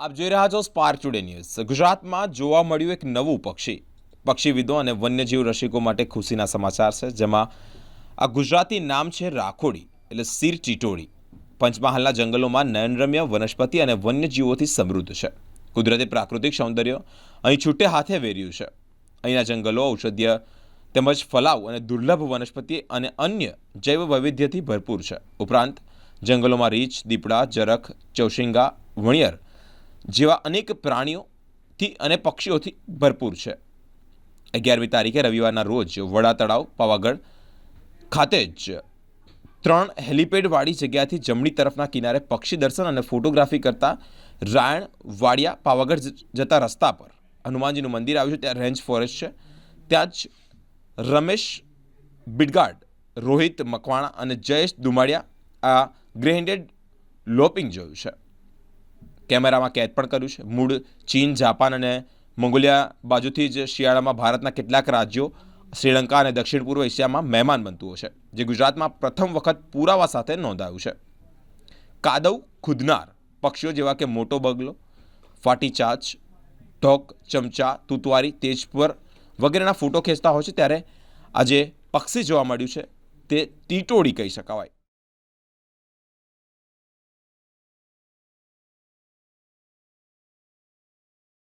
આપ જોઈ રહ્યા છો સ્પાર્ક ટુડે ન્યૂઝ ગુજરાતમાં જોવા મળ્યું એક નવું પક્ષી. પક્ષીવિદો અને વન્યજીવ રસિકો માટે ખુશીના સમાચાર છે, જેમાં આ ગુજરાતી નામ છે રાખોડી, એટલે સીર ચીટોડી પંચમહાલના જંગલોમાં નયનરમ્ય વનસ્પતિ અને વન્યજીવોથી સમૃદ્ધ છે. કુદરતી પ્રાકૃતિક સૌંદર્ય અહીં છૂટે હાથે વેર્યું છે. અહીંના જંગલો, ઔષધીય તેમજ ફલાવ અને દુર્લભ વનસ્પતિ અને અન્ય જૈવ વૈવિધ્યથી ભરપૂર છે. ઉપરાંત, જંગલોમાં રીંછ, દીપડા, જરખ, ચૌશિંગા, વણિયર જેવા અનેક પ્રાણીઓથી અને પક્ષીઓથી ભરપૂર છે. અગિયારમી તારીખે રવિવારના રોજ વડા તળાવ પાવાગઢ ખાતે જ ત્રણ હેલિપેડવાળી જગ્યાથી જમણી તરફના કિનારે પક્ષી દર્શન અને ફોટોગ્રાફી કરતા રાયણ વાડિયા, પાવાગઢ જતા રસ્તા પર હનુમાનજીનું મંદિર આવ્યું છે. ત્યાં રેન્જ ફોરેસ્ટ છે. ત્યાં જ રમેશ બિડગાડ, રોહિત મકવાણા અને જયેશ દુમાડિયા આ ગ્રેન્ડેડ લોપિંગ જોયું છે. કેમેરામાં કેદ પણ કર્યું છે. મૂળ ચીન, જાપાન અને મંગોલિયા બાજુથી જ શિયાળામાં ભારતના કેટલાક રાજ્યો શ્રીલંકા અને દક્ષિણ પૂર્વ એશિયામાં મહેમાન બનતું હશે જે ગુજરાતમાં પ્રથમ વખત પુરાવા સાથે નોંધાયું છે. કાદવ ખુદનાર પક્ષીઓ જેવા કે મોટો બગલો, ફાટી ચાચ ઢોક ચમચા, તુતવારી, તેજપર વગેરેના ફોટો ખેંચતા હોય છે, ત્યારે આજે પક્ષી જોવા મળ્યું છે. તે ટીટોળી કહી શકાય